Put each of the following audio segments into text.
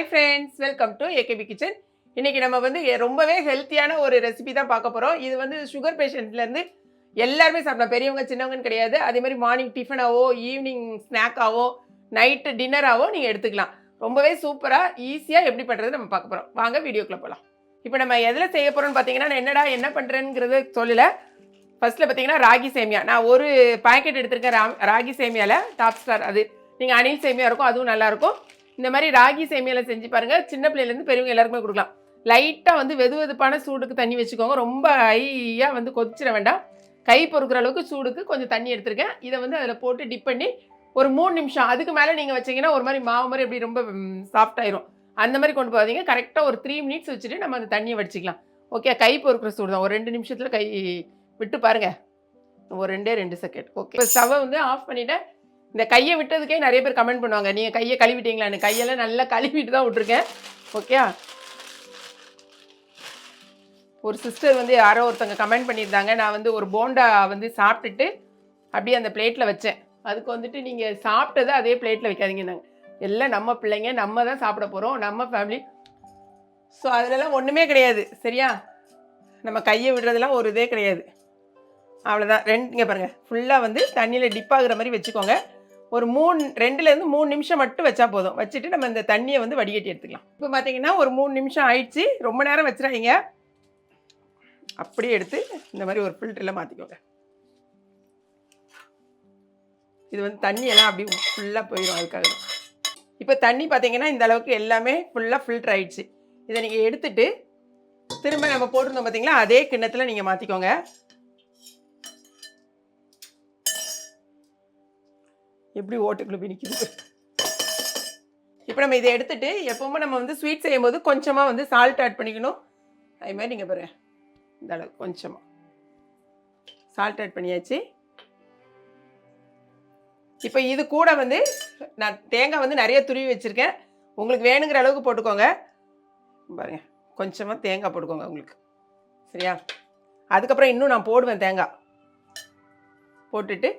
Hi friends welcome to AKP kitchen இன்றைக்கி நம்ம வந்து ரொம்பவே ஹெல்த்தியான ஒரு ரெசிபி தான் பார்க்க போகிறோம் இது வந்து சுகர் பேஷண்ட்லேருந்து எல்லாருமே சாப்பிடலாம். பெரியவங்க சின்னவங்கன்னு கிடையாது. அதே மாதிரி மார்னிங் டிஃபனாவோ ஈவினிங் ஸ்நாக்காவோ நைட்டு டின்னராகவோ நீங்கள் எடுத்துக்கலாம். ரொம்பவே சூப்பராக ஈஸியாக எப்படி பண்ணுறது நம்ம பார்க்க போகிறோம் வாங்க வீடியோக்குள்ளே போகலாம் இப்போ நம்ம எதில் செய்ய போகிறோம்னு பார்த்தீங்கன்னா நான் என்னடா என்ன பண்ணுறேங்கிறது சொல்லலை. ஃபஸ்ட்டில் பார்த்தீங்கன்னா ராகி சேமியா. நான் ஒரு பாக்கெட் எடுத்திருக்கேன் ரா ராகி சேமியாவில் டாப் ஸ்டார் அது. நீங்கள் அணில் சேமியா இருக்கும் அதுவும் நல்லாயிருக்கும் இந்த மாதிரி ராகி சேமியாவில் செஞ்சு பாருங்கள் சின்ன பிள்ளையிலேருந்து பெரியவங்க எல்லாருக்குமே கொடுக்கலாம். லைட்டாக வந்து வெது வெதுப்பான சூடுக்கு தண்ணி வச்சுக்கோங்க. ரொம்ப ஹையாக வந்து கொதிச்சிட வேண்டாம். கை பொறுக்கிற அளவுக்கு சூடுக்கு கொஞ்சம் தண்ணி எடுத்துருக்கேன். இதை வந்து அதில் போட்டு டிப் பண்ணி ஒரு மூணு நிமிஷம். அதுக்கு மேலே நீங்கள் வச்சிங்கன்னா ஒரு மாதிரி மாவு மாதிரி எப்படி ரொம்ப சாஃப்டாயிரும் அந்த மாதிரி கொண்டு போகாதீங்க. கரெக்டாக ஒரு த்ரீ மினிட்ஸ் வச்சுட்டு நம்ம அந்த தண்ணியை வடிச்சிக்கலாம். ஓகே கை பொறுக்கிற சூடு தான். ஒரு ரெண்டு நிமிஷத்தில் கை விட்டு பாருங்கள் ஒரு ரெண்டே ரெண்டு செகண்ட் ஓகே இப்போ ஸ்டவ்வை வந்து ஆஃப் பண்ணிவிட்டேன் இந்த கையை விட்டதுக்கே நிறைய பேர் கமெண்ட் பண்ணுவாங்க. நீங்கள் கையை கழுவிட்டீங்களான்னு கையெல்லாம் நல்லா கழுவிட்டு தான் விட்ருக்கேன் ஓகே ஒரு சிஸ்டர் வந்து யாரோ ஒருத்தங்க கமெண்ட் பண்ணியிருந்தாங்க. நான் வந்து ஒரு போண்டா வந்து சாப்பிட்டுட்டு அப்படியே அந்த பிளேட்டில் வச்சேன். அதுக்கு வந்துட்டு நீங்கள் சாப்பிட்டதை அதே பிளேட்டில் வைக்காதீங்க நாங்கள் எல்லாம் நம்ம பிள்ளைங்க நம்ம தான் சாப்பிட போகிறோம் நம்ம ஃபேமிலி ஸோ அதிலலாம் ஒன்றுமே கிடையாது. சரியா? நம்ம கையை விடுறதெல்லாம் ஒரு இதே கிடையாது. அவ்வளோதான் ரெண்டு இங்கே பாருங்கள் ஃபுல்லாக வந்து தண்ணியில் டிப் ஆகுற மாதிரி வச்சுக்கோங்க. ஒரு மூணு ரெண்டுலேருந்து மூணு நிமிஷம் மட்டும் வச்சா போதும். வச்சுட்டு நம்ம இந்த தண்ணியை வந்து வடிகட்டி எடுத்துக்கலாம். இப்போ பார்த்தீங்கன்னா ஒரு மூணு நிமிஷம் ஆயிடுச்சு. ரொம்ப நேரம் வச்சிடாதீங்க. அப்படியே எடுத்து இந்த மாதிரி ஒரு ஃபில்டரில் மாற்றிக்கோங்க இது வந்து தண்ணியெல்லாம் அப்படி ஃபுல்லாக போயிடும் அதுக்காக இப்போ தண்ணி பார்த்தீங்கன்னா இந்த அளவுக்கு எல்லாமே ஃபுல்லாக ஃபில்டர் ஆயிடுச்சு. இதை நீங்கள் எடுத்துட்டு திரும்ப நம்ம போட்டிருந்தோம் பார்த்தீங்களா? அதே கிண்ணத்தில் நீங்கள் மாற்றிக்கோங்க எப்படி ஓட்டுக்குள்ளே போய் நிற்கிது இப்போ நம்ம இதை எடுத்துட்டு எப்பவுமே நம்ம வந்து ஸ்வீட் செய்யும்போது கொஞ்சமாக வந்து சால்ட் ஆட் பண்ணிக்கணும். அதே மாதிரி நீங்கள் பாருங்கள் இந்த அளவு கொஞ்சமாக சால்ட் ஆட் பண்ணியாச்சு. இப்போ இது கூட வந்து நான் தேங்காய் வந்து நிறைய துருவி வச்சுருக்கேன். உங்களுக்கு வேணுங்கிற அளவுக்கு போட்டுக்கோங்க. பாருங்க. கொஞ்சமாக தேங்காய் போட்டுக்கோங்க உங்களுக்கு. சரியா? அதுக்கப்புறம் இன்னும் நான் போடுவேன் தேங்காய். போட்டுட்டு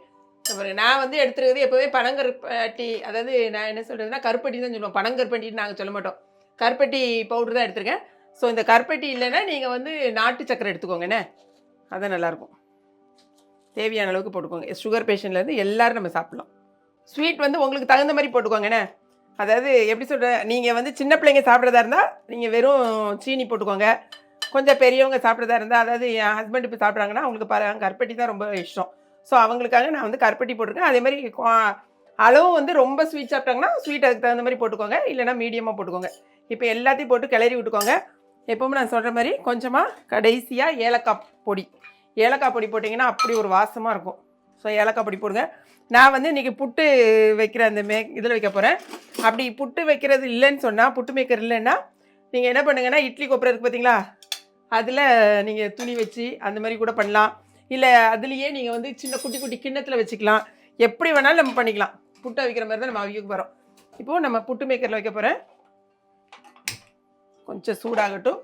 அப்புறம் நான் வந்து எடுத்துருக்கிறது எப்போவே பனங்கருப்பட்டி அதாவது நான் என்ன சொல்கிறதுனா கருப்பட்டி தான் சொல்லுவோம். பனங்கருப்பட்டின்னு நாங்கள் சொல்ல மாட்டோம். கருப்பட்டி பவுடர் தான் எடுத்திருக்கேன். ஸோ இந்த கருப்பட்டி இல்லைன்னா நீங்கள் வந்து நாட்டு சக்கரை எடுத்துக்கோங்கண்ணே அதான் நல்லாயிருக்கும். தேவையான அளவுக்கு போட்டுக்கோங்க. சுகர் பேஷண்ட்லேருந்து எல்லோரும் நம்ம சாப்பிட்லாம். ஸ்வீட் வந்து உங்களுக்கு தகுந்த மாதிரி போட்டுக்கோங்கண்ணே அதாவது எப்படி சொல்கிற நீங்கள் வந்து சின்ன பிள்ளைங்க சாப்பிட்றதா இருந்தால் நீங்கள் வெறும் சீனி போட்டுக்கோங்க. கொஞ்சம் பெரியவங்க சாப்பிட்றதா இருந்தால் அதாவது என் ஹஸ்பண்ட் இப்போ சாப்பிட்றாங்கன்னா அவங்களுக்கு பாருங்க கருப்பட்டி தான் ரொம்ப இஷ்டம். ஸோ அவங்களுக்காக நான் வந்து கருப்பட்டி போட்டிருக்கேன். அதே மாதிரி குவா- அளவும் வந்து ரொம்ப ஸ்வீட் சாப்பிட்டாங்கன்னா ஸ்வீட் அதுக்கு தகுந்த மாதிரி போட்டுக்கோங்க. இல்லைன்னா மீடியமாக போட்டுக்கோங்க. இப்போ எல்லாத்தையும் போட்டு கிளறி விட்டுக்கோங்க. எப்பவும் நான் சொல்கிற மாதிரி கொஞ்சமாக கடைசியாக ஏலக்காய் பொடி. ஏலக்காய் பொடி போட்டிங்கன்னா அப்படி ஒரு வாசமாக இருக்கும். ஸோ ஏலக்காய் பொடி போடுங்க. நான் வந்து இன்றைக்கி புட்டு வைக்கிற அந்த மே இதில் வைக்க போகிறேன் அப்படி புட்டு வைக்கிறது இல்லைன்னு சொன்னால் புட்டு மேக்கர் இல்லைன்னா நீங்கள் என்ன பண்ணுங்கன்னா இட்லி கொப்பரை பார்த்தீங்களா அதில் நீங்கள் துணி வச்சு அந்த மாதிரி கூட பண்ணலாம். இல்லை அதுலேயே நீங்கள் வந்து சின்ன குட்டி குட்டி கிண்ணத்தில் வச்சுக்கலாம். எப்படி வேணாலும் நம்ம பண்ணிக்கலாம். புட்டை வைக்கிற மாதிரி தான் நம்ம அவிக்க போகிறோம் இப்போது நம்ம புட்டு மேக்கரில் வைக்க போகிறேன் கொஞ்சம் சூடாகட்டும்.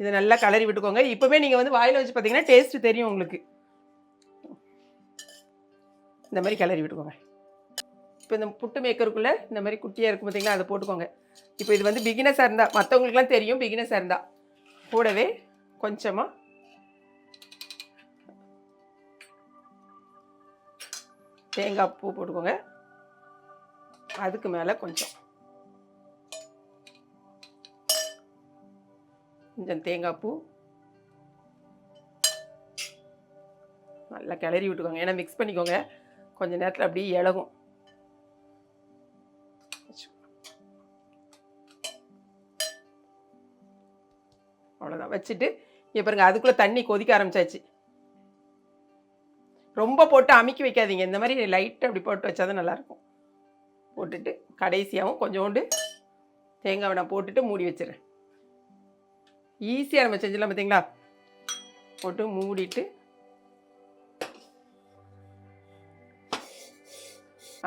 இதை நல்லா கலரி விட்டுக்கோங்க. இப்போவே நீங்கள் வந்து வாயில் வச்சு பார்த்தீங்கன்னா டேஸ்ட் தெரியும் உங்களுக்கு. இந்த மாதிரி கிளறி விட்டுக்கோங்க. இப்போ இந்த புட்டு மேக்கருக்குள்ளே இந்த மாதிரி குட்டியாக இருக்கும் பார்த்திங்கன்னா அதை போட்டுக்கோங்க. இப்போ இது வந்து பிகினஸாக இருந்தால் மற்றவங்களுக்குலாம் தெரியும் பிகினஸாக இருந்தால் கூடவே கொஞ்சமாக தேங்காய் பூ போட்டுக்கோங்க. அதுக்கு மேலே கொஞ்சம். கொஞ்சம் தேங்காய் பூ. நல்லா கிளறி விட்டுக்கோங்க. ஏன்னா மிக்ஸ் பண்ணிக்கோங்க. கொஞ்சம் நேரத்தில் அப்படியே இலகும். அவ்வளோதான் வச்சுட்டு இப்போ பாருங்க அதுக்குள்ளே தண்ணி கொதிக்க ஆரம்பிச்சாச்சு. ரொம்ப போட்டு அமுக்கி வைக்காதீங்க. இந்த மாதிரி லைட்டாக அப்படி போட்டு வச்சா தான் நல்லாயிருக்கும். போட்டுட்டு கடைசியாகவும் கொஞ்சோண்டு தேங்காய் நான் போட்டுட்டு மூடி வச்சிடறேன். ஈஸியாக நம்ம செஞ்சிடலாம் பார்த்தீங்களா போட்டு மூடிட்டு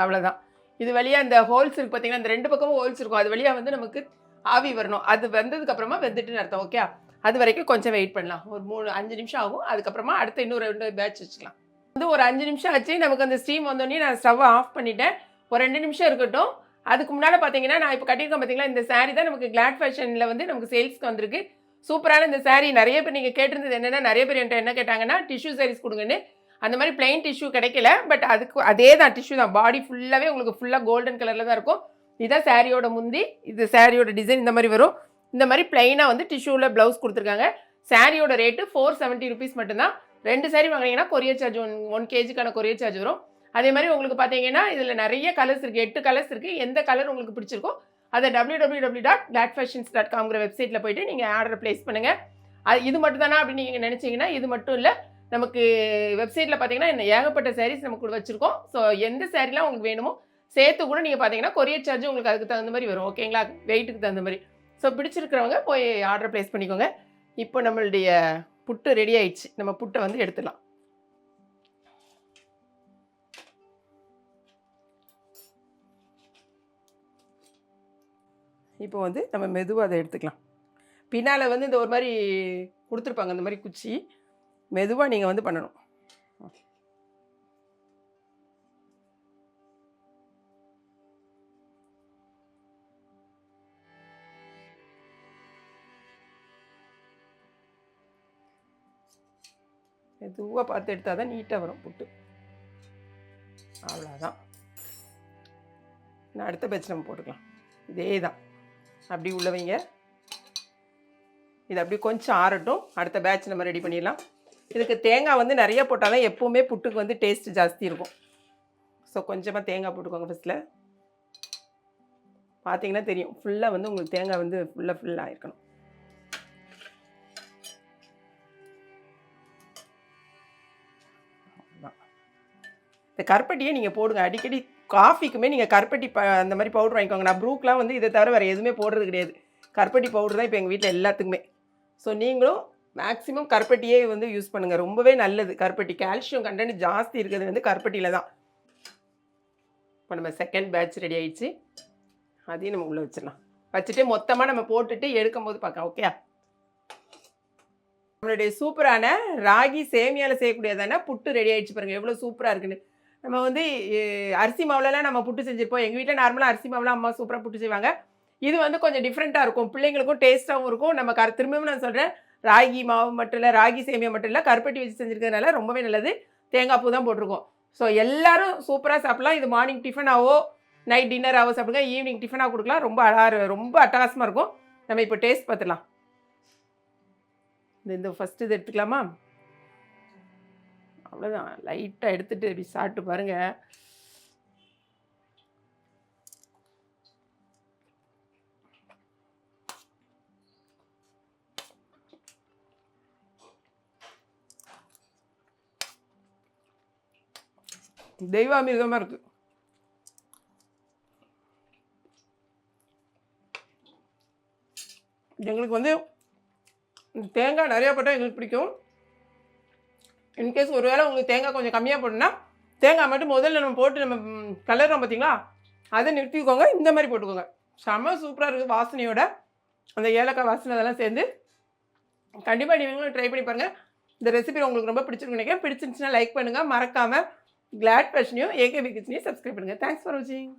அவ்வளோதான் இது வழியாக இந்த ஹோல்ஸ் இருக்கு பார்த்தீங்கன்னா இந்த ரெண்டு பக்கமும் ஹோல்ஸ் இருக்கும். அது வழியாக வந்து நமக்கு ஆவி வரணும். அது வந்ததுக்கப்புறமா வெந்துட்டுன்னு அர்த்தம் ஓகே அது வரைக்கும் கொஞ்சம் வெயிட் பண்ணலாம். ஒரு மூணு அஞ்சு நிமிஷம் ஆகும். அதுக்கப்புறமா அடுத்த இன்னொரு ரெண்டு பேட்ச் வச்சுக்கலாம். வந்து ஒரு அஞ்சு நிமிஷம் ஆச்சு. நமக்கு அந்த ஸ்டீம் வந்தோடனே நான் ஸ்டவ்வை ஆஃப் பண்ணிட்டேன். ஒரு ரெண்டு நிமிஷம் இருக்கட்டும். அதுக்கு முன்னால் பார்த்தீங்கன்னா நான் இப்போ கட்டியிருக்கேன் பார்த்தீங்களா இந்த saree தான் நமக்கு கிளாட் ஃபேஷனில் வந்து நமக்கு சேல்ஸ்க்கு வந்திருக்கு. சூப்பரான இந்த saree. நிறைய பேர் நீங்கள் கேட்டிருந்தது என்னென்னா நிறைய பேர் என்கிட்ட என்ன கேட்டாங்கன்னா டிஷ்யூ சாரீஸ் கொடுங்கன்னு. அந்த மாதிரி plain டிஷ்யூ கிடைக்கல. பட் அதுக்கு அதே தான் டிஷ்யூ தான். பாடி ஃபுல்லாகவே உங்களுக்கு ஃபுல்லாக கோல்டன் கலரில் தான் இருக்கும். இதுதான் சாரியோட முந்தி. இது சாரியோட டிசைன் இந்த மாதிரி வரும். இந்த மாதிரி பிளைனாக வந்து டிஷ்யூவில் ப்ளவுஸ் கொடுத்துருக்காங்க. சாரியோட ரேட்டு ஃபோர் செவன்ட்டி ருபீஸ் மட்டும்தான். ரெண்டு சாரி வாங்குனீங்கன்னா கொரியர் சார்ஜ் ஒன் ஒன் கேஜிக்கான கொரியர் சார்ஜ் வரும். அதே மாதிரி உங்களுக்கு பார்த்தீங்கன்னா இதில் நிறைய கலர்ஸ் இருக்குது எட்டு கலர்ஸ் இருக்குது எந்த கலர் உங்களுக்கு பிடிச்சிருக்கோ அதை W W W dot black fashions dot காம்ங்கிற வெப்சைட்டில் போயிட்டு நீங்கள் ஆர்டர் ப்ளேஸ் பண்ணுங்கள் அது இது மட்டும் தானா அப்படின்னு நீங்கள் நினச்சிங்கன்னா இது மட்டும் இல்லை. நமக்கு வெப்சைட்டில் பார்த்தீங்கன்னா ஏகப்பட்ட சாரீஸ் நமக்கு வச்சுருக்கோம். ஸோ எந்த சாரீலாம் உங்களுக்கு வேணுமோ சேர்த்து கூட நீங்கள் பார்த்தீங்கன்னா கொரியர் சார்ஜ் உங்களுக்கு அதுக்கு தகுந்த மாதிரி வரும். ஓகேங்களா வெயிட்டுக்கு தகுந்த மாதிரி. ஸோ பிடிச்சிருக்கிறவங்க போய் ஆர்டர் ப்ளேஸ் பண்ணிக்கோங்க. இப்போ நம்மளுடைய புட்டு ரெடி ஆயிடுச்சு. நம்ம புட்டை வந்து எடுத்துடலாம். இப்போ வந்து நம்ம மெதுவாக அதை எடுத்துக்கலாம். பின்னால் வந்து இந்த ஒரு மாதிரி கொடுத்துருப்பாங்க. இந்த மாதிரி குச்சி. மெதுவாக நீங்கள் வந்து பண்ணணும். ஓகே மெதுவாக பார்த்து எடுத்தால் தான் நீட்டாக வரும் புட்டு. அவ்வளோதான் நான் அடுத்த பேட்ச் நம்ம போட்டுக்கலாம். இதே தான் அப்படி உள்ளவங்க இது அப்படி கொஞ்சம் ஆறட்டும். அடுத்த பேட்ச் நம்ம ரெடி பண்ணிடலாம். இதுக்கு தேங்காய் வந்து நிறைய போட்டால் தான் எப்போவுமே புட்டுக்கு வந்து டேஸ்ட் ஜாஸ்தி இருக்கும். ஸோ கொஞ்சமாக தேங்காய் போட்டுக்கோங்க ஃபஸ்ட்டில் பார்த்தீங்கன்னா தெரியும். ஃபுல்லாக வந்து உங்களுக்கு தேங்காய் வந்து ஃபுல்லாக ஃபுல்லாக இருக்கணும். இந்த கருப்பட்டியே நீங்கள் போடுங்க. அடிக்கடி காஃபிக்குமே நீங்கள் கருப்பட்டி ப அந்த மாதிரி பவுடர் வாங்கிக்கோங்க. நான் ப்ரூக்லாம் வந்து இதை தவிர வேறு எதுவுமே போடுறது கிடையாது. கருப்பட்டி பவுடர் தான் இப்போ எங்கள் வீட்டில் எல்லாத்துக்குமே. ஸோ நீங்களும் மேக்ஸிமம் கருப்பட்டியே வந்து யூஸ் பண்ணுங்கள் ரொம்பவே நல்லது. கருப்பட்டி. கால்சியம் கண்டென்ட் ஜாஸ்தி இருக்கிறது வந்து கருப்பட்டியில் தான். இப்போ நம்ம செகண்ட் பேட்ச் ரெடி ஆகிடுச்சு அதையும் நம்ம உள்ளே வச்சிடலாம். வச்சுட்டு மொத்தமாக நம்ம போட்டுட்டு எடுக்கும்போது பார்க்கலாம். ஓகே நம்மளுடைய சூப்பரான ராகி சேமியாவில் செய்யக்கூடியதான புட்டு ரெடி ஆகிடுச்சு பாருங்கள் எவ்வளோ சூப்பராக இருக்குன்னு. நம்ம வந்து அரிசி மாவுலலாம் நம்ம புட்டு செஞ்சுருப்போம். எங்கள் வீட்டில் நார்மலாக அரிசி மாவுலாம் அம்மா சூப்பராக புட்டு செய்வாங்க. இது வந்து கொஞ்சம் டிஃப்ரெண்ட்டாக இருக்கும். பிள்ளைங்களுக்கும் டேஸ்ட்டாகவும் இருக்கும். நம்ம கரு திரும்பவும் நான் சொல்கிறேன் ராகி மாவு மட்டும் இல்லை ராகி சேமியா மட்டும் இல்லை கருப்பட்டி வச்சு செஞ்சுருக்கிறதுனால ரொம்பவே நல்லது. தேங்காய் பூ தான் போட்டிருக்கோம். ஸோ எல்லோரும் சூப்பராக சாப்பிட்லாம். இது மார்னிங் டிஃபனாவோ நைட் டின்னராகவோ சாப்பிடுங்க. ஈவினிங் டிஃபனாக கொடுக்கலாம். ரொம்ப அழகா ரொம்ப அட்டகாசமாக இருக்கும். நம்ம இப்போ டேஸ்ட் பார்த்துலாம் இந்த இந்த ஃபஸ்ட்டு இது எடுத்துக்கலாமா? அவ்வளோதான் லைட்டாக எடுத்துட்டு இப்படி சாப்பிட்டு பாருங்கள் தெய்வாமிர்தமாக இருக்குது எங்களுக்கு வந்து தேங்காய் நிறையா போட்டால் எங்களுக்கு பிடிக்கும். இன்கேஸ் ஒருவேளை உங்களுக்கு தேங்காய் கொஞ்சம் கம்மியாக போடணும்னா தேங்காய் மட்டும் முதல்ல நம்ம போட்டு நம்ம கலர்றோம் பார்த்தீங்களா அதை நிறுத்திக்கோங்க. இந்த மாதிரி போட்டுக்கோங்க. செம்ம சூப்பராக இருக்குது வாசனையோட. அந்த ஏலக்காய் வாசனை அதெல்லாம் சேர்ந்து. கண்டிப்பாக நீங்களும் ட்ரை பண்ணி பாருங்கள் இந்த ரெசிபி உங்களுக்கு ரொம்ப பிடிச்சிருக்கு நினைக்கிறேன். பிடிச்சிருந்துச்சுன்னா லைக் பண்ணுங்கள் மறக்காமல் கிளாட் ஃபேஷனையும் ஏகேபி கிச்சனையும் சப்ஸ்கிரைப் பண்ணுங்கள் தேங்க்ஸ் ஃபார் வாட்சிங்